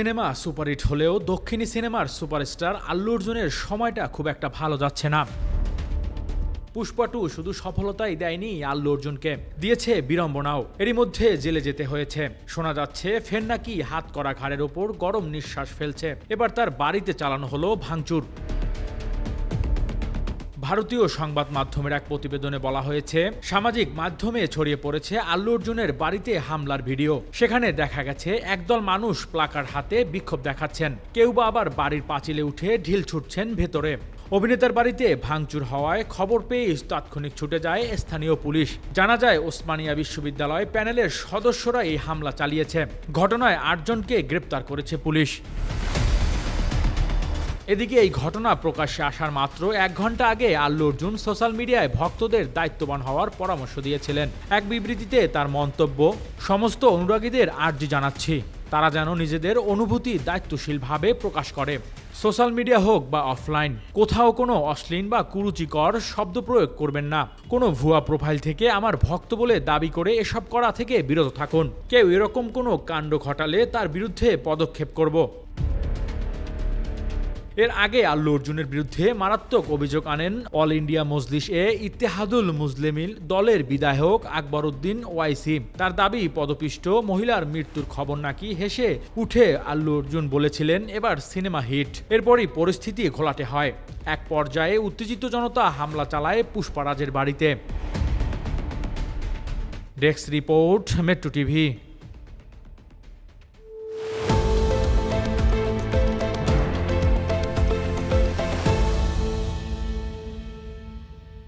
Cinema superhit হলেও দক্ষিণী সিনেমার সুপারস্টার আল্লু অর্জুনের সময়টা খুব একটা ভালো যাচ্ছে না। পুষ্পা টু শুধু সফলতাই দেয়নি আল্লু অর্জুনকে, দিয়েছে বিড়ম্বনাও। এরই মধ্যে জেলে যেতে হয়েছে। শোনা যাচ্ছে, ফের নাকি হাত করা ঘাড়ের ওপর গরম নিঃশ্বাস ফেলছে। এবার তার বাড়িতে চালানো হলো ভাঙচুর। ভারতীয় সংবাদ মাধ্যমের এক প্রতিবেদনে বলা হয়েছে, সামাজিক মাধ্যমে ছড়িয়ে পড়েছে আল্লু অর্জুনের বাড়িতে হামলার ভিডিও। সেখানে দেখা গেছে, একদল মানুষ প্লাকার হাতে বিক্ষোভ দেখাচ্ছেন। কেউ বা আবার বাড়ির পাঁচিলে উঠে ঢিল ছুটছেন ভেতরে। অভিনেতার বাড়িতে ভাঙচুর হওয়ায় খবর পেয়ে তাৎক্ষণিক ছুটে যায় স্থানীয় পুলিশ। জানা যায়, ওসমানিয়া বিশ্ববিদ্যালয় প্যানেলের সদস্যরা এই হামলা চালিয়েছে। ঘটনায় আটজনকে গ্রেপ্তার করেছে পুলিশ। এদিকে এই ঘটনা প্রকাশ্যে আসার মাত্র এক ঘণ্টা আগে আল্লু অর্জুন সোশ্যাল মিডিয়ায় ভক্তদের দায়িত্ববান হওয়ার পরামর্শ দিয়েছিলেন। এক বিবৃতিতে তার মন্তব্য, সমস্ত অনুরাগীদের আর্জি জানাচ্ছি। তারা যেন নিজেদের অনুভূতি দায়িত্বশীলভাবে প্রকাশ করে। সোশ্যাল মিডিয়া হোক বা অফলাইন, কোথাও কোনো অশ্লীল বা কুরুচিকর শব্দ প্রয়োগ করবেন না। কোনো ভুয়া প্রোফাইল থেকে আমার ভক্ত বলে দাবি করে এসব করা থেকে বিরত থাকুন। কেউ এরকম কোনো কাণ্ড ঘটালে তার বিরুদ্ধে পদক্ষেপ করব। এর আগে আল্লু অর্জুনের বিরুদ্ধে মারাত্মক অভিযোগ আনেন অল ইন্ডিয়া মজলিস এ ইত্তেহাদুল মুসলিমিল দলের বিধায়ক আকবর উদ্দিন ওয়াইসি। তার দাবি, পদপিষ্ট মহিলার মৃত্যুর খবর নাকি হেসে উঠে আল্লু অর্জুন বলেছিলেন, এবার সিনেমা হিট। এরপরই পরিস্থিতি ঘোলাটে হয়। এক পর্যায়ে উত্তেজিত জনতা হামলা চালায় পুষ্পারাজের বাড়িতে। Desk report, metro TV.